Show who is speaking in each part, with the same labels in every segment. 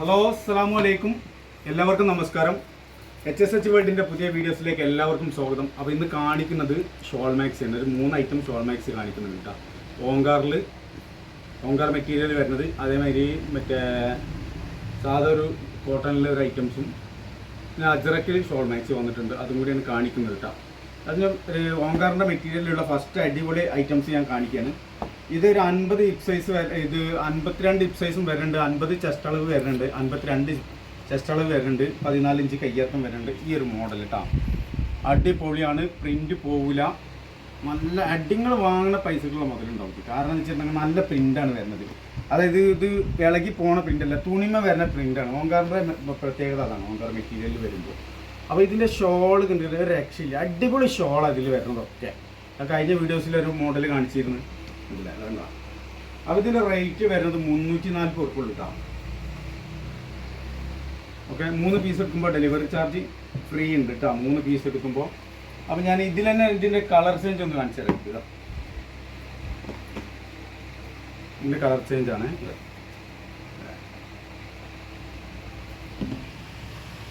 Speaker 1: Hello അസ്സാം വലൈക്കും എല്ലാവർക്കും നമസ്കാരം. എച്ച് എസ് എച്ച് വേൾഡിന്റെ പുതിയ വീഡിയോസിലേക്ക് എല്ലാവർക്കും സ്വാഗതം. അപ്പോൾ ഇന്ന് കാണിക്കുന്നത് ഷോൾ മാക്സ് ആണ്. ഒരു മൂന്ന് ഐറ്റം ഷോൾ മാക്സ് കാണിക്കുന്നുണ്ട് കേട്ടോ ഓങ്കാറിൽ ഓങ്കാർ മെറ്റീരിയൽ വരുന്നത്. അതേമാതിരി മറ്റേ സാധാ ഒരു കോട്ടണിലെ ഒരു ഐറ്റംസും പിന്നെ അജറക്കിൽ ഷോൾ മാക്സ് വന്നിട്ടുണ്ട്. അതും കൂടിയാണ് കാണിക്കുന്നത് കേട്ടോ അതിന് ഓങ്കാറിന്റെ മെറ്റീരിയലിലുള്ള ഫസ്റ്റ് അടിപൊളി ഐറ്റംസ് ഞാൻ കാണിക്കുകയാണ്. ഇത് ഒരു അൻപത് ഇപ് സൈസ് ഇത് അൻപത്തിരണ്ട് ഇപ് സൈസും വരുന്നുണ്ട്. അൻപത് ചെസ്റ്റ് അളവ് വരുന്നുണ്ട്. അൻപത്തിരണ്ട് ചെസ്റ്റ് അളവ് വരുന്നുണ്ട്. പതിനാല് ഇഞ്ച് കയ്യേറ്റം വരുന്നുണ്ട്. ഈ ഒരു മോഡൽ കേട്ടോ അടിപൊളിയാണ്. പ്രിന്റ് പോവില്ല നല്ല അടിങ്ങൾ വാങ്ങുന്ന പൈസക്കുള്ള മുതലുണ്ടാവും കാരണം എന്ന് വെച്ചിട്ടുണ്ടെങ്കിൽ നല്ല പ്രിന്റാണ് വരുന്നത്. അതായത് ഇത് ഇളകി പോണ പ്രിന്റ് അല്ല തുണിമ വരുന്ന പ്രിന്റാണ് ഓങ്കാറിന്റെ പ്രത്യേകത അതാണ്. ഓങ്കാർ മെറ്റീരിയൽ വരുമ്പോൾ അപ്പോൾ ഇതിന്റെ ഷോൾ കണ്ടിട്ട് രക്ഷയില്ല. അടിപൊളി ഷോൾ അതിൽ വരുന്നതൊക്കെ. കഴിഞ്ഞ വീഡിയോസിൽ ഒരു മോഡൽ കാണിച്ചിരുന്നു. ഇല്ല വേണ്ട അപ്പോൾ ഇതിന്റെ റേറ്റ് വരുന്നത് മുന്നൂറ്റി നാൽപ്പത് ഉറുപ്പുള്ളൂ കേട്ടോ ഓക്കെ മൂന്ന് പീസ് എടുക്കുമ്പോൾ ഡെലിവറി ചാർജ് ഫ്രീ ഉണ്ട് കേട്ടോ മൂന്ന് പീസ് എടുക്കുമ്പോൾ അപ്പം ഞാൻ ഇതിൽ തന്നെ ഇതിന്റെ കളർ ചേഞ്ച് ഒന്ന് കാണിച്ചു തരാം ഇതാ ഇതിന്റെ കളർ ചേഞ്ച് ആണ്.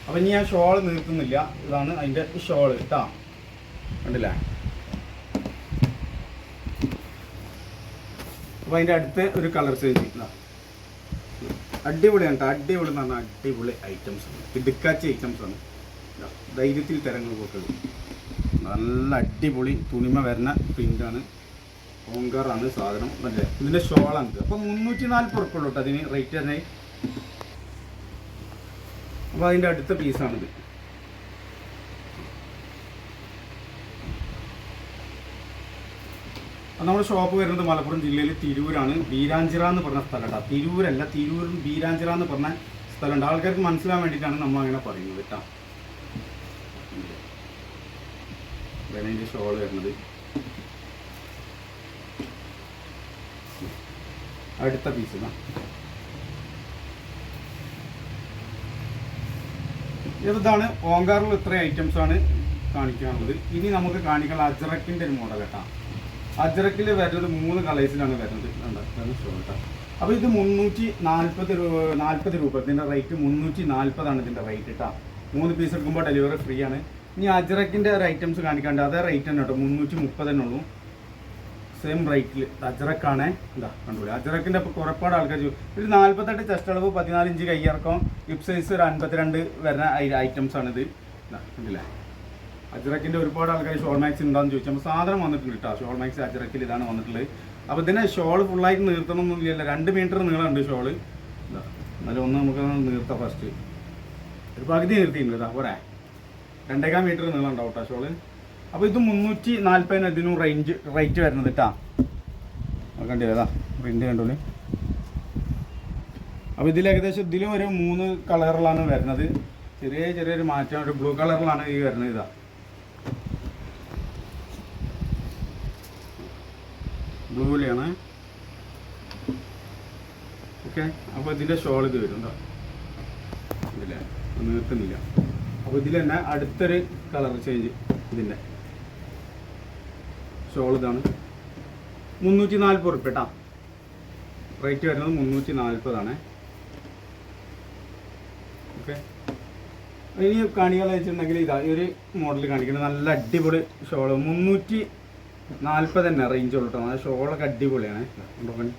Speaker 1: അപ്പം ഇനി ഞാൻ ഷോൾ നിർത്തുന്നില്ല. ഇതാണ് അതിന്റെ ഷോൾ കേട്ടോ കണ്ടില്ലേ? അപ്പോൾ അതിന്റെ അടുത്ത് ഒരു കളർ ചേഞ്ച് ഇതാ അടിപൊളിയാണ് കേട്ടോ അടിപൊളി എന്ന് പറഞ്ഞാൽ അടിപൊളി ഐറ്റംസ് ആണ്. ഇടുക്കാച്ച ഐറ്റംസ് ആണ്. ധൈര്യത്തിൽ തരങ്ങൾ പോക്കുള്ളൂ നല്ല അടിപൊളി തുണിമ വരുന്ന പ്രിന്റാണ് ഓങ്കാറാണ് സാധനം. അല്ലേ ഇതിന്റെ ഷോളാണ് അപ്പോൾ മുന്നൂറ്റി നാൽപ്പത് ഉറപ്പുള്ളൂ കേട്ടോ അതിന് റേറ്റ് തന്നെ. അപ്പോൾ അതിന്റെ അടുത്ത പീസാണിത് നമ്മുടെ ഷോപ്പ് വരുന്നത് മലപ്പുറം ജില്ലയിൽ തിരൂരാണ്. ബീരാഞ്ചിറ എന്ന് പറഞ്ഞ സ്ഥലം കേട്ടോ തിരൂരല്ല തിരൂരും ബീരാഞ്ചിറ എന്ന് പറഞ്ഞ സ്ഥലമുണ്ട് ആൾക്കാർക്ക് മനസ്സിലാൻ വേണ്ടിയിട്ടാണ് നമ്മൾ അങ്ങനെ പറയുന്നത് കേട്ടോ ഇതിന്റെ ഷോൾ വരുന്നത്. അടുത്ത പീസ് ഇതാ ഇതാണ് ഓങ്കാറിൽ ഇത്ര ഐറ്റംസ് ആണ് കാണിക്കാനുള്ളത്. ഇനി നമുക്ക് കാണിക്കാൻ അജറക്കിന്റെ ഒരു മോഡൽ കേട്ടോ അജറക്കിൽ വരുന്നത് മൂന്ന് കളേഴ്സിലാണ് വരുന്നത്. കേട്ടോ അപ്പോൾ ഇത് മുന്നൂറ്റി നാൽപ്പത് രൂപ നാൽപ്പത് രൂപ. ഇതിന്റെ റേറ്റ് മുന്നൂറ്റി നാൽപ്പതാണ് ഇതിന്റെ റേറ്റ് കേട്ടോ മൂന്ന് പീസ് എടുക്കുമ്പോൾ ഡെലിവറി ഫ്രീ ആണ്. ഇനി അജറക്കിന്റെ ഒരു ഐറ്റംസ് കാണിക്കാണ്ട് അതേ റേറ്റ് തന്നെ കേട്ടോ മുന്നൂറ്റി മുപ്പത് സെയിം റേറ്റിൽ അജറക്കാണ് എന്താ കണ്ടുപോലെ അജറക്കിന്റെ ഇപ്പോൾ കുറപ്പാട് ആൾക്കാർ ഒരു നാൽപ്പത്തെട്ട് ചെസ്റ്റ് അളവ് പതിനാല് ഇഞ്ച് കയ്യിറക്കം. ഹിപ് സൈസ് ഒരു അൻപത്തിരണ്ട് വരുന്ന ഐറ്റംസ് ആണ് ഇത് കണ്ടില്ലേ? അജറക്കിന്റെ ഒരുപാട് ആൾക്കാർ ഷോൾ മാക്സ് ഉണ്ടാകുന്ന ചോദിച്ചു. അപ്പോൾ സാധനം വന്നിട്ടുണ്ട് കേട്ടോ ഷോൾ മാക്സ് അജറക്കിൽ ഇതാണ് വന്നിട്ടുള്ളത്. അപ്പോൾ ഇതിനെ ഷോൾ ഫുള്ളായിട്ട് നീർത്തണമെന്നൊന്നുമില്ല രണ്ട് മീറ്റർ നീളമുണ്ട് ഷോൾ എന്നാലും ഒന്ന് നമുക്ക് നീർത്താം ഫസ്റ്റ് ഒരു പകുതി നിർത്തിയിട്ടുണ്ട് ഇതാ പോരാ. രണ്ടേകാൽ മീറ്റർ നീളം ഉണ്ടാവും കേട്ടോ ഷോൾ. അപ്പോൾ ഇത് മുന്നൂറ്റി നാൽപ്പതിന് ഇതിനും റേഞ്ച് റേറ്റ് വരുന്നത് കേട്ടാ കണ്ടില്ല? ഇതാ. പ്രിന്റ് കണ്ടോളി. അപ്പോൾ ഇതിൽ ഏകദേശം ഇതിലും ഒരു മൂന്ന് കളറിലാണ് വരുന്നത്. ചെറിയ ചെറിയൊരു മാറ്റം ഒരു ബ്ലൂ കളറിലാണ് ഈ വരുന്നത് ഇതാ. ബ്ലൂവിലാണ് ഓക്കെ അപ്പോൾ ഇതിന്റെ ഷോൾ ഇത് വരും കേട്ടോ നിർത്തുന്നില്ല. അപ്പോൾ ഇതിൽ തന്നെ അടുത്തൊരു കളർ ചേഞ്ച് ഇതിന്റെ ഷോൾ ഇതാണ്. മുന്നൂറ്റി നാൽപ്പത് റുപ്യ കേട്ടോ റേറ്റ് വരുന്നത് മുന്നൂറ്റി നാൽപ്പതാണ് ഓക്കെ ഇനി കാണികളെ വെച്ചിട്ടുണ്ടെങ്കിൽ ഇതാ ഈ ഒരു മോഡൽ കാണിക്കുന്നത്. നല്ല അടിപൊളി ഷോൾ മുന്നൂറ്റി നാൽപ്പത് തന്നെ റേഞ്ച് ഉള്ളൂ നല്ല ഷോളൊക്കെ അടിപൊളിയാണ്. പണി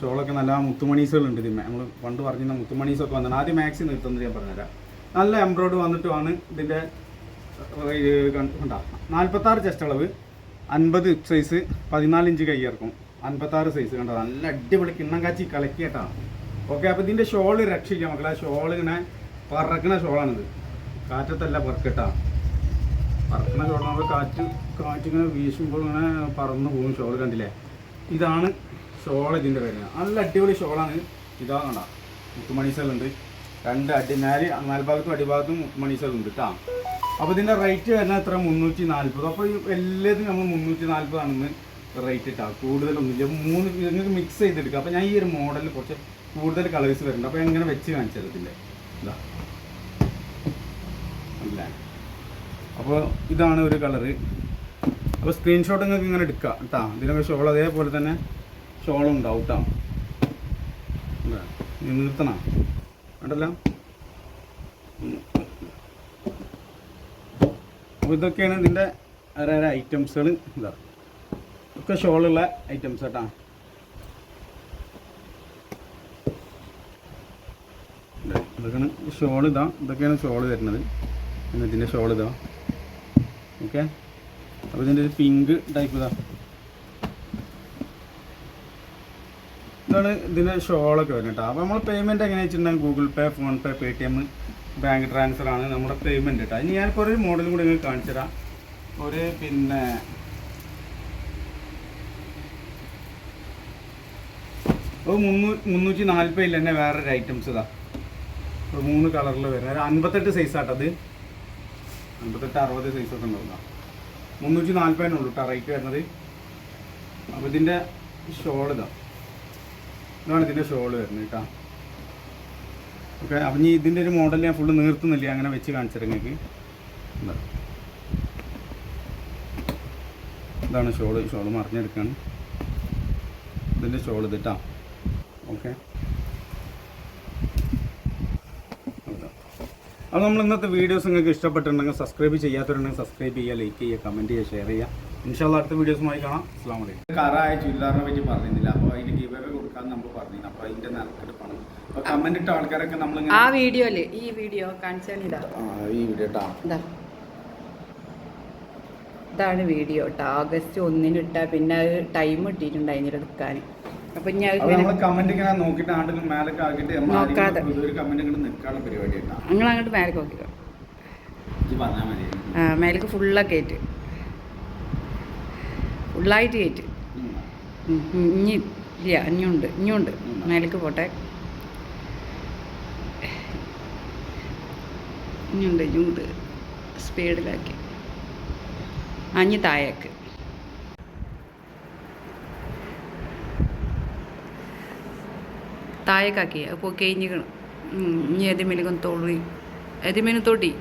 Speaker 1: ഷോളൊക്കെ നല്ല മുത്തുമണീസുകളുണ്ട് ഇതിന് നമ്മൾ പണ്ട് പറഞ്ഞിരുന്ന മുത്തുമണീസൊക്കെ വന്നത് ആദ്യം മാക്സി നിർത്തുന്നത് ഞാൻ പറഞ്ഞുതരാം. നല്ല എംബ്രോയ്ഡ് വന്നിട്ടുമാണ് ഇതിന്റെ കണ്ടോ നാൽപ്പത്താറ് ചെസ്റ്റ് അളവ് അൻപത് സൈസ് പതിനാല് ഇഞ്ച് കൈയിറക്കും അൻപത്താറ് സൈസ് കണ്ടോ? നല്ല അടിപൊളി കിണ്ണം കാച്ചി കലക്കിയിട്ടാണ് ഓക്കെ അപ്പോൾ ഇതിന്റെ ഷോൾ രക്ഷിക്കാം മക്കളെ. ഷോൾ ഇങ്ങനെ പറക്കണ ഷോളാണിത്. കാറ്റത്തല്ല പറക്കിട്ടാണ് പറക്കണ ഷോളാണ് കാറ്റ് കാറ്റിങ്ങനെ വീശുമ്പോൾ ഇങ്ങനെ പറന്ന് പോകും ഷോൾ കണ്ടില്ലേ? ഇതാണ് ഷോൾ ഇതിന്റെ വരുന്നത് നല്ല അടിപൊളി ഷോളാണ്. ഇതാ കണ്ട മുത്തുമണീസകളുണ്ട് രണ്ട് അടി നാല് നാൽഭാഗത്തും അടിഭാഗത്തും മുത്തുമണീസകളുണ്ട് കേട്ടോ അപ്പോൾ ഇതിന്റെ റേറ്റ് വരുന്നത് എത്ര? മുന്നൂറ്റി നാൽപ്പത് അപ്പോൾ ഈ എല്ലാതും നമ്മൾ മുന്നൂറ്റി നാൽപ്പതാണെന്ന് റേറ്റ് ഇട്ടാ കൂടുതലൊന്നുമില്ല മൂന്ന് നിങ്ങൾക്ക് മിക്സ് ചെയ്തെടുക്കുക അപ്പോൾ ഞാൻ ഈ ഒരു മോഡലിൽ കുറച്ച് കൂടുതൽ കളേഴ്സ് വരുന്നുണ്ട്. അപ്പോൾ എങ്ങനെ വെച്ച് കാണിച്ചത് ഇതിന്റെ. ഇതാ. അല്ല അപ്പോൾ ഇതാണ് ഒരു കളറ് അപ്പോൾ സ്ക്രീൻഷോട്ട് നിങ്ങൾക്ക് ഇങ്ങനെ എടുക്കാം കേട്ടോ ഇതിനൊക്കെ ഷോൾ അതേപോലെ തന്നെ ഷോളും ഉണ്ടാവും കേട്ടോ നിർത്തണം. കണ്ടല്ലോ? അപ്പോൾ ഇതൊക്കെയാണ് ഇതിന്റെ വേറെ ഐറ്റംസുകൾ ഇതാ ഒക്കെ ഷോളുള്ള ഐറ്റംസ് കേട്ടോ ഇതൊക്കെയാണ് ഷോൾ ഇതാ. ഇതൊക്കെയാണ് ഷോൾ വരുന്നത്. പിന്നെ ഷോൾ ഇതാ. ഓക്കെ? അപ്പോൾ ഇതിന്റെ ഒരു പിങ്ക് ടൈപ്പ് ഇതാ. ഇതാണ് ഇതിന്റെ ഷോളൊക്കെ വരുന്നത് കേട്ടോ. അപ്പോൾ നമ്മൾ പേയ്മെന്റ് എങ്ങനെ വെച്ചിട്ടുണ്ടെങ്കിൽ Google Pay PhonePe Paytm bank transfer ആണ് നമ്മുടെ പേയ്മെന്റ് കേട്ടോ. ഇനി ഞാനിപ്പോൾ ഒരു മോഡൽ കൂടി നിങ്ങൾക്ക് കാണിച്ചു തരാം. ഒരു പിന്നെ ഒരു മുന്നൂ മുന്നൂറ്റി നാൽപ്പതിൽ തന്നെ വേറൊരു ഐറ്റംസ് ഇതാ. ഒരു മൂന്ന് കളറിൽ വരുന്നത് അൻപത്തെട്ട് സൈസാട്ടത് അൻപത്തെട്ട് അറുപത് സൈസൊക്കെ ഉണ്ടാവും മുന്നൂറ്റി നാൽപ്പതിനുള്ളൂ കേട്ടോ റേറ്റ് വരുന്നത്. അപ്പോൾ ഇതിന്റെ ഷോൾ ഇതാ. ഇതാണ് ഇതിന്റെ ഷോൾ വരുന്നത് കേട്ടോ ഓക്കെ അപ്പം ഇനി ഇതിന്റെ ഒരു മോഡൽ ഞാൻ ഫുള്ള് നീർത്തുന്നില്ല. അങ്ങനെ വെച്ച് കാണിച്ചത് നിങ്ങൾക്ക് ഇതാ. ഇതാണ് ഷോൾ ഷോൾ മറിഞ്ഞെടുക്കുകയാണ് ഇതിന്റെ ഷോൾ ഇത് കേട്ടോ ഓക്കെ. അപ്പോൾ നമ്മൾ ഇന്നത്തെ വീഡിയോസ് നിങ്ങൾക്ക് ഇഷ്ടപ്പെട്ടിട്ടുണ്ടെങ്കിൽ സബ്സ്ക്രൈബ് ചെയ്യാത്തവരുണ്ടെങ്കിൽ സബ്സ്ക്രൈബ് ചെയ്യുക ലൈക്ക് ചെയ്യുക കമന്റ് ചെയ്യുക ഷെയർ ചെയ്യുക. ഇൻഷാല്ല അടുത്ത വീഡിയോസുമായി കാണാം. അസ്സാം വലൈക്കും കറായ ചുരിദാറിനെ പറ്റി പറഞ്ഞില്ല. അപ്പോൾ അതിന് ഗീവ് അവേ കൊടുക്കാൻ നമ്മൾ പറഞ്ഞില്ല. അപ്പോൾ അതിന്റെ നറുക്കെടുപ്പാണ് അപ്പോൾ കമന്റ് ഇട്ട ആൾക്കാരൊക്കെ നമ്മൾ
Speaker 2: ആ വീഡിയോയിൽ ഈ വീഡിയോ കാണിച്ചാൽ ഇതാ.
Speaker 1: ഈ വീഡിയോ ട്ടാ.
Speaker 2: ഇതാ. ഇതാണ് വീഡിയോ കേട്ടോ ആഗസ്റ്റ് ഒന്നിന് ഇട്ടാൽ പിന്നെ അത് ടൈം ഇട്ടിട്ടുണ്ട് അതിന് എടുക്കാൻ അപ്പൊ ഞാൻ നോക്കാതെ. നിങ്ങൾ അങ്ങോട്ട് മേലെ നോക്കിക്കോ. ആ മേലേക്ക് ഫുള്ളൊക്കെ കയറ്റ് ഫുള്ളായിട്ട് കയറ്റ് ഇനി ഇല്ല ഇനിയുണ്ട് ഇനിയുണ്ട് മേലേക്ക് പോട്ടെ. ഇനിയുണ്ട് ഇനിയുണ്ട് സ്പീഡിലാക്കി അഞ്ഞ് താഴേക്ക്. താഴേക്കാക്കി. അപ്പോൾ കഴിഞ്ഞിക്കണം ഇനി എതിമേലും തോളി. എതിമേലും തൊടി.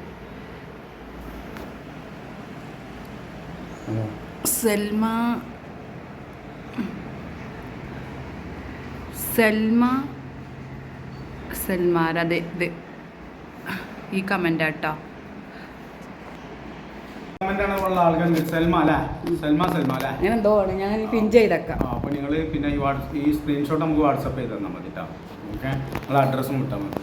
Speaker 1: സെൽമ
Speaker 2: സൽമ സൽമ സൽമാർ അതെ ഇത്. ഈ
Speaker 1: കമന്റ് ആട്ടോ ഉള്ള ആൾക്കാർ സൽമ അല്ലേ? സൽമ സൽമ അല്ലേ?
Speaker 2: അങ്ങനെ എന്തോ ആണ്. ഞാൻ പിൻ ചെയ്തേക്കാം.
Speaker 1: ആ അപ്പോൾ നിങ്ങൾ പിന്നെ ഈ വാട്സ് ഈ സ്ക്രീൻഷോട്ട് നമുക്ക് വാട്സപ്പ് ചെയ്ത് തന്നാൽ മതി കേട്ടോ ഓക്കെ നിങ്ങളുടെ അഡ്രസ്സും വിട്ടാൽ മതി.